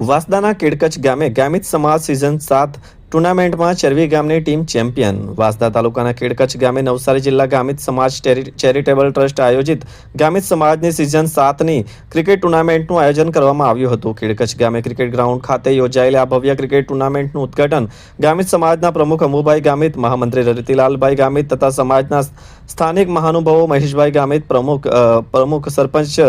વાસદાના કેડકચ ગામે ગામિત સમાજ સિઝન સાત ટુર્નામેન્ટમાં ચરવી ગામની ટીમ ચેમ્પિયન. વાસદા તાલુકાના કેડકચ ગામે નવસારી જિલ્લા ગામિત સમાજ ચેરી- ચેરિટેબલ ટ્રસ્ટ આયોજિત ગામિત સમાજની સિઝન સાતની ક્રિકેટ ટુર્નામેન્ટનું આયોજન કરવામાં આવ્યું હતું. કેડકચ ગામે ક્રિકેટ ગ્રાઉન્ડ ખાતે યોજાયેલી આ ભવ્ય ક્રિકેટ ટુર્નામેન્ટનું ઉદ્ઘાટન ગામિત સમાજના પ્રમુખ અમુભાઈ ગામિત, મહામંત્રી રતિલાલભાઈ ગામિત તથા સમાજના સ્થાનિક મહાનુભાવો મહેશભાઈ ગામિત, પ્રમુખ પ્રમુખ સરપંચ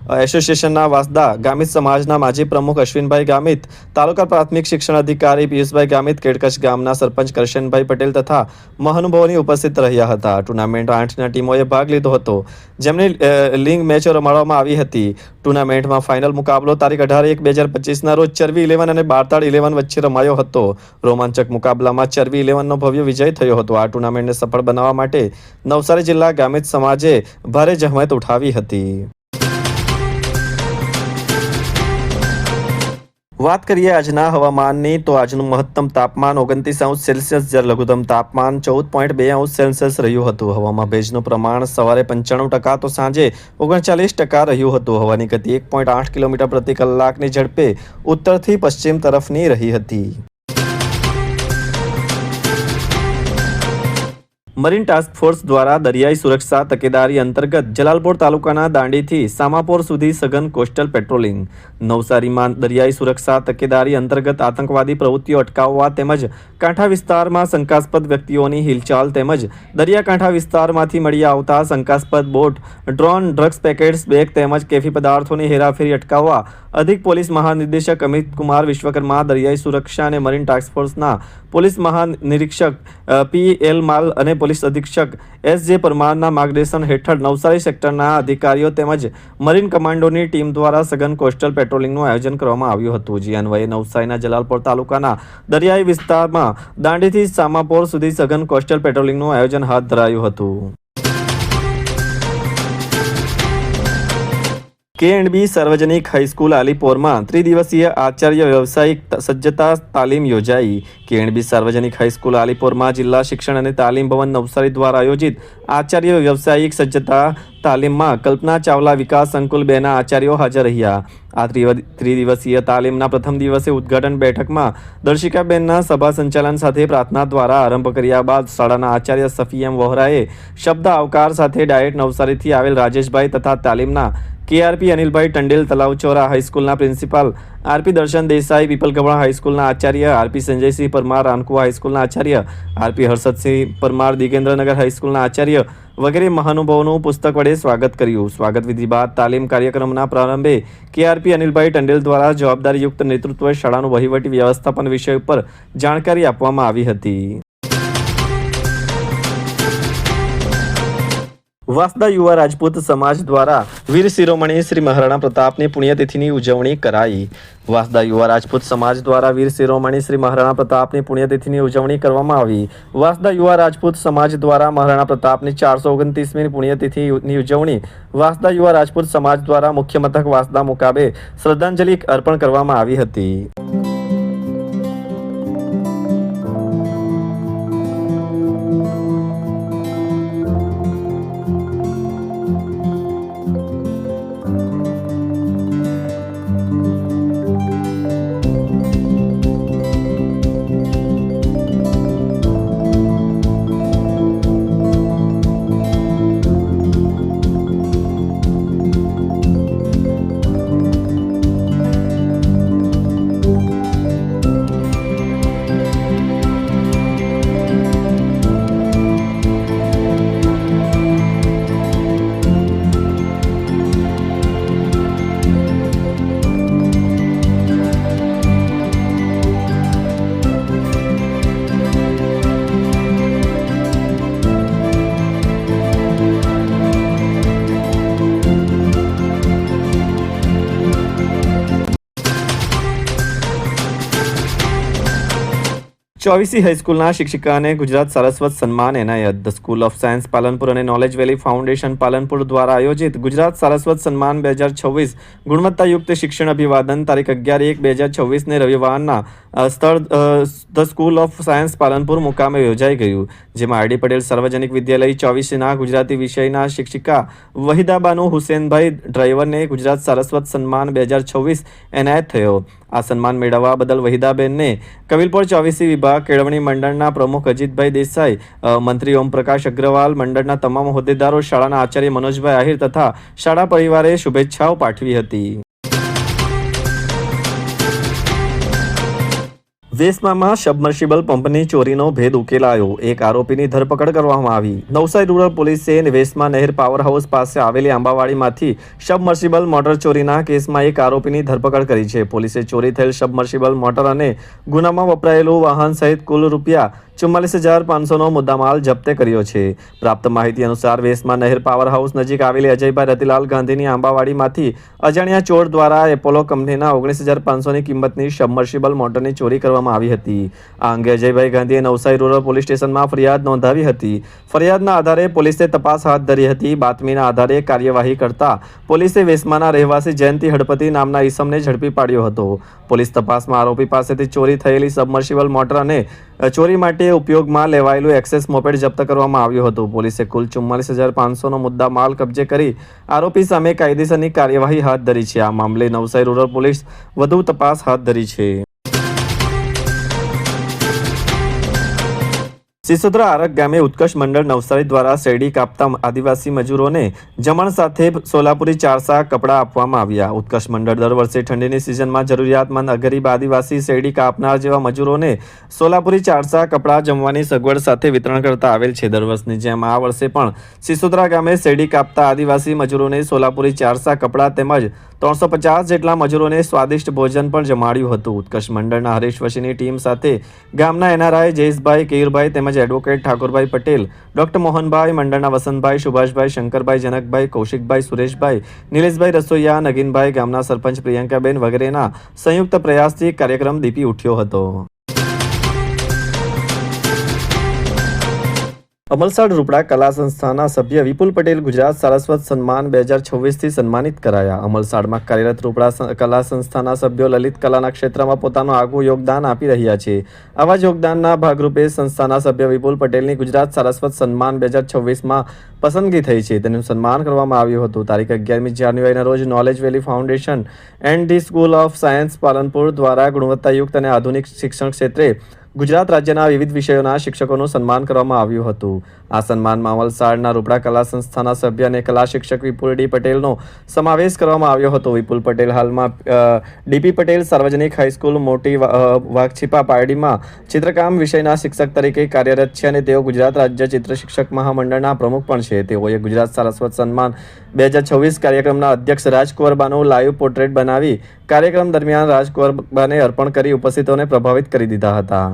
એસોસિએશનના વાસદા ગામિત સમાજના માજી પ્રમુખ અશ્વિનભાઈ ગામિત, તાલુકા પ્રાથમિક શિક્ષણ અધિકારી પિયુષભાઈ ગામિત કેડકચ ગામના સરપંચ કરશનભાઈ પટેલ તથા મહાનુભાવોની ઉપસ્થિત રહ્યા હતા. ટુર્નામેન્ટ આઠના ટીમોએ ભાગ લીધો હતો. જેમની લીગ મેચો રમાડવામાં આવી હતી. ટુર્નામેન્ટમાં ફાઇનલ મુકાબલો તારીખ અઢાર એક બે હજાર પચીસના રોજ ચરવી ઇલેવન અને બારતાળ ઇલેવન વચ્ચે રમાયો હતો. રોમાંચક મુકાબલામાં ચરવી ઇલેવનનો ભવ્ય વિજય થયો હતો. આ ટુર્નામેન્ટને સફળ બનાવવા માટે નવસારી જિલ્લા ગામિત સમાજે ભારે જહેમત ઉઠાવી હતી. વાત કરીએ આજના હવામાનની, તો આજનું મહત્તમ તાપમાન ઓગણત્રીસ અંશ સેલ્સિયસ, જ્યારે લઘુત્તમ તાપમાન ચૌદ પોઈન્ટ બે અંશ સેલ્સિયસ રહ્યું હતું. હવામાં ભેજનું પ્રમાણ સવારે પંચાણું ટકા, તો સાંજે ઓગણચાલીસ ટકા રહ્યું હતું. હવાની ગતિ એક પોઈન્ટ આઠ કિલોમીટર પ્રતિ કલાકની ઝડપે ઉત્તરથી પશ્ચિમ તરફની રહી હતી. મરીન ટાસ્ક ફોર્સ દ્વારા દરિયાઈ સુરક્ષા તકેદારી અંતર્ગત જલાલપોર તાલુકાના દાંડીથી સામાપોર સુધી સઘન કોસ્ટલ પેટ્રોલિંગ. નવસારીમાં દરિયાઈ સુરક્ષા તકેદારી અંતર્ગત આતંકવાદી પ્રવૃત્તિઓ અટકાવવા તેમજ કાંઠા વિસ્તારમાં શંકાસ્પદ વ્યક્તિઓની હિલચાલ તેમજ દરિયાકાંઠા વિસ્તારમાંથી મળી આવતા શંકાસ્પદ boat, drone, drugs packets, bag તેમજ કેફી પદાર્થોની હેરાફેરી અટકાવવા અધિક પોલીસ મહાનિર્દેશક અમિત કુમાર વિશ્વકર્મા, દરિયાઈ સુરક્ષા અને મરીન ટાસ્કફોર્સના પોલીસ મહાનિરીક્ષક પી એલ માલ અને પોલીસ અધિક્ષક એસ જે પરમારના માર્ગદર્શન હેઠળ નવસારી સેક્ટરના અધિકારીઓ તેમજ મરીન કમાન્ડોની ટીમ દ્વારા સઘન કોસ્ટલ પેટ્રોલિંગનું આયોજન કરવામાં આવ્યું હતું. જે અન્વયે નવસારીના જલાલપોર તાલુકાના દરિયાઈ વિસ્તારમાં દાંડીથી સામાપોર સુધી સઘન કોસ્ટલ પેટ્રોલિંગનું આયોજન હાથ ધરાયું હતું. કે એન્ડ બી સાર્વજનિક હાઈસ્કૂલ આલીપોરમાં ત્રિદિવસીય આચાર્ય વ્યવસાયિક સજ્જતા તાલીમ યોજાઈ. કે એન્ડ બી સાર્વજનિક હાઈસ્કૂલ આલીપોરમાં જિલ્લા શિક્ષણ અને તાલીમ ભવન નવસારી દ્વારા આયોજિત આચાર્ય વ્યવસાયિક સજ્જતા તાલીમમાં કલ્પના ચાવલા વિકાસ સંકુલ બેના આચાર્યો હાજર રહ્યા. આ ત્રિદિવસીય તાલીમના પ્રથમ દિવસે ઉદ્ઘાટન બેઠકમાં દર્શિકાબેનના સભા સંચાલન સાથે પ્રાર્થના દ્વારા આરંભ કર્યા બાદ શાળાના આચાર્ય સફી એમ વહોરાએ શબ્દ આવકાર સાથે ડાયટ નવસારીથી આવેલ રાજેશભાઈ તથા તાલીમના કેઆરપી અનિલભાઈ ટંડેલ તલાવચોરા હાઈસ્કૂલના પ્રિન્સિપાલ. આરપી દર્શન દેસાઈ પીપલગઢા હાઈસ્કૂલના આચાર્ય. આરપી સંજયસિંહ પરમાર રાનકુવા હાઈસ્કૂલના આચાર્ય. આરપી હર્ષદસિંહ પરમાર, દિગેન્દ્રનગર હાઈસ્કૂલના આચાર્ય. વગેરે મહાનુભાવોનું પુસ્તક વડે સ્વાગત કર્યું. સ્વાગત વિધિ બાદ તાલીમ કાર્યક્રમના પ્રારંભે કેઆરપી અનિલભાઈ ટંડેલ દ્વારા જવાબદારીયુક્ત નેતૃત્વ શાળાનું વહીવટી વ્યવસ્થાપન વિષય ઉપર જાણકારી આપવામાં આવી હતી. વાસદા યુવા રાજપૂત સમાજ દ્વારા વીર શિરોમણી શ્રી મહારાણા પ્રતાપની પુણ્યતિથિની ઉજવણી કરાઈ. વાસદા યુવા રાજપૂત સમાજ દ્વારા વીર શિરોમણી શ્રી મહારાણા પ્રતાપની પુણ્યતિથિની ઉજવણી કરવામાં આવી. વાસદા યુવા રાજપૂત સમાજ દ્વારા મહારાણા પ્રતાપની ચારસો ઓગણત્રીસમી પુણ્યતિથિની ઉજવણી વાસદા યુવા રાજપૂત સમાજ દ્વારા મુખ્ય મથક વાસદા મુકાબે શ્રદ્ધાંજલિ અર્પણ કરવામાં આવી હતી. ચોવીસી હાઈસ્કૂલના શિક્ષિકાને ગુજરાત સરસ્વત સન્માન એનાયત the school of science Palanpur અને નોલેજ વેલી ફાઉન્ડેશન પાલનપુર દ્વારા આયોજિત ગુજરાત સારસ્વત સન્માન બે હજાર છવ્વીસ ગુણવત્તાયુક્ત શિક્ષણ અભિવાદન તારીખ અગિયાર એક બે હજાર છવ્વીસને રવિવારના સ્થળ the school of science Palanpur મુકામે યોજાઈ ગયું, જેમાં આરડી પટેલ સાર્વજનિક વિદ્યાલય ચોવીસના ગુજરાતી વિષયના શિક્ષિકા વહિદાબાનુ હુસેનભાઈ ડ્રાઈવરને ગુજરાત સારસ્વત સન્માન બે હજાર છવ્વીસ એનાયત થયો. આ સન્માન મેળવવા બદલ વહીદાબેનને કવિલપોર ચોવીસી વિભાગ કેળવણી મંડળના પ્રમુખ અજીતભાઈ દેસાઈ મંત્રી ઓમપ્રકાશ અગ્રવાલ, મંડળના તમામ હોદ્દેદારો, શાળાના આચાર્ય મનોજભાઈ આહિર તથા શાળા પરિવારે શુભેચ્છાઓ પાઠવી હતી. વેસમામાં સબમર્સિબલ પંપની ચોરીનો ભેદ ઉકેલાયો. એક આરોપીની ધરપકડ કરવામાં આવી. નવસારી રૂરલ પોલીસે વેસમાં નહેર પાવર હાઉસ પાસે આવેલી આંબાવાડીમાંથી સબમર્સિબલ મોટર ચોરીના કેસમાં એક આરોપીની ધરપકડ કરી છે. પોલીસે ચોરી થયેલ સબમર્સિબલ મોટર અને ગુનામાં વપરાયેલું વાહન સહિત કુલ રૂપિયા ચુમ્માલીસ હજાર પાંચસોનો મુદ્દામાલ જપ્તે કર્યો છે. પ્રાપ્ત માહિતી અનુસાર વેસમાં નહેર પાવર હાઉસ નજીક આવેલી અજયભાઈ રતિલાલ ગાંધીની આંબાવાડીમાંથી અજાણ્યા ચોર દ્વારા એપોલો કંપનીના ઓગણીસ હજાર પાંચસોની કિંમતની સબમર્સિબલ મોટરની ચોરી કરવામાં આવી હતી. આ અંગે અજયભાઈ ગાંધીએ નવસારી રૂરલ પોલીસ સ્ટેશનમાં ફરિયાદ નોંધાવી હતી. ફરિયાદના આધારે પોલીસે તપાસ હાથ ધરી હતી. બાતમીના આધારે કાર્યવાહી કરતા પોલીસે વેસમાના રહેવાસી જયંતિ હડપતિ નામના ઈસમને ઝડપી પાડ્યો હતો. પોલીસ તપાસમાં આરોપી પાસેથી ચોરી થયેલી સબમર્સિબલ મોટર અને ચોરી માટે ઉપયોગમાં લેવાયેલું એક્સેસ મોપેડ જપ્ત કરવામાં આવ્યું હતું. પોલીસે કુલ ચુમ્માલીસ હજાર પાંચસોનો મુદ્દા માલ કબજે કરી આરોપી સામે કાયદેસરની કાર્યવાહી હાથ ધરી છે. આ મામલે નવસારી રૂરલ પોલીસ વધુ તપાસ હાથ ધરી છે. સિસોદરા આરક ગામે ઉત્કર્ષ મંડળ નવસારી દ્વારા શેરડી કાપતા આદિવાસી મજૂરોને જમણ સાથે સોલાપુરી ચારસા કપડાં આપવામાં આવ્યા. ઉત્કર્ષ મંડળ દર વર્ષે ઠંડીની સિઝનમાં જરૂરિયાતમંદ ગરીબ આદિવાસી શેરડી કાપનાર જેવા મજૂરોને સોલાપુરી ચારસા કપડાં જમવાની સગવડ સાથે વિતરણ કરતા આવેલ છે. દર વર્ષની જેમ આ વર્ષે પણ સિસોદરા ગામે શેરડી કાપતા આદિવાસી મજૂરોને સોલાપુરી ચારસા કપડાં તેમજ ત્રણસો પચાસ જેટલા મજૂરોને સ્વાદિષ્ટ ભોજન પણ જમાડ્યું હતું. ઉત્કર્ષ મંડળના હરીશ વશીની ટીમ સાથે ગામના એનઆરઆઈ જયેશભાઈ કેયુરભાઈ તેમજ એડવોકેટ ઠાકોરભાઈ પટેલ ડોક્ટર મોહનભાઈ મંડળના વસંતભાઈ, સુભાષભાઈ, શંકરભાઈ, જનકભાઈ, કૌશિકભાઈ, સુરેશભાઈ, નિલેશભાઈ રસોઈયા, નગીનભાઈ ગામના સરપંચ પ્રિયંકાબેન વગેરેના સંયુક્ત પ્રયાસથી કાર્યક્રમ દીપી ઉઠ્યો હતો. અમલસાડ રૂપડા કલા સંસ્થાના સભ્ય વિપુલ પટેલ ગુજરાત સારસ્વત સન્માન બે હજાર છવ્વીસથી સન્માનિત કરાયા. અમલસાડમાં કાર્યરત રૂપડા કલા સંસ્થાના સભ્યો લલિત કલાના ક્ષેત્રમાં પોતાનું આગવું યોગદાન આપી રહ્યા છે. આવા જ યોગદાનના ભાગરૂપે સંસ્થાના સભ્ય વિપુલ પટેલની ગુજરાત સારસ્વત સન્માન બે હજાર છવ્વીસમાં પસંદગી થઈ છે. તેનું સન્માન કરવામાં આવ્યું હતું. તારીખ અગિયારમી જાન્યુઆરીના રોજ knowledge valley foundation and the school of science Palanpur દ્વારા ગુણવત્તાયુક્ત અને આધુનિક શિક્ષણ ક્ષેત્રે ગુજરાત રાજ્યના વિવિધ વિષયોના શિક્ષકોનું સન્માન કરવામાં આવ્યું હતું. આ સન્માનમાં વલસાડના રૂપડા કલા સંસ્થાના સભ્ય અને કલા શિક્ષક વિપુલ ડી પટેલનો સમાવેશ કરવામાં આવ્યો હતો. વિપુલ પટેલ હાલમાં ડીપી પટેલ સાર્વજનિક હાઈસ્કૂલ મોટી વાઘછીપા પારડીમાં ચિત્રકામ વિષયના શિક્ષક તરીકે કાર્યરત છે અને તેઓ ગુજરાત રાજ્ય ચિત્ર શિક્ષક મહામંડળના પ્રમુખ પણ છે. તેઓએ ગુજરાત સારસ્વત સન્માન બે હજાર છવ્વીસ કાર્યક્રમના અધ્યક્ષ રાજકુંવરબાનું લાઈવ પોર્ટ્રેટ બનાવી કાર્યક્રમ દરમિયાન રાજકુંવરબાને અર્પણ કરી ઉપસ્થિતોને પ્રભાવિત કરી દીધા હતા.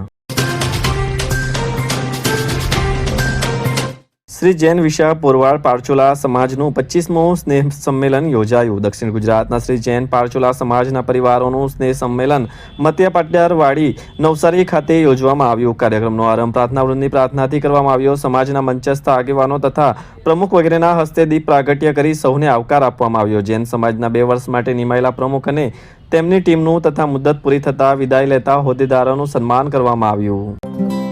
શ્રી જૈન વિશા પોરવાડ પારચોલા સમાજનું પચીસમું સ્નેહ સંમેલન યોજાયું. દક્ષિણ ગુજરાતના શ્રી જૈન પારચોલા સમાજના પરિવારોનું સ્નેહ સંમેલન મત્યા પાટિયારવાડી નવસારી ખાતે યોજવામાં આવ્યું. કાર્યક્રમનો આરંભ પ્રાર્થના વૃંદની પ્રાર્થનાથી કરવામાં આવ્યો. સમાજના મંચસ્થ આગેવાનો તથા પ્રમુખ વગેરેના હસ્તે દીપ પ્રાગટ્ય કરી સૌને આવકાર આપવામાં આવ્યો. જૈન સમાજના બે વર્ષ માટે નિમાયેલા પ્રમુખ અને તેમની ટીમનું તથા મુદ્દત પૂરી થતાં વિદાય લેતા હોદ્દેદારોનું સન્માન કરવામાં આવ્યું.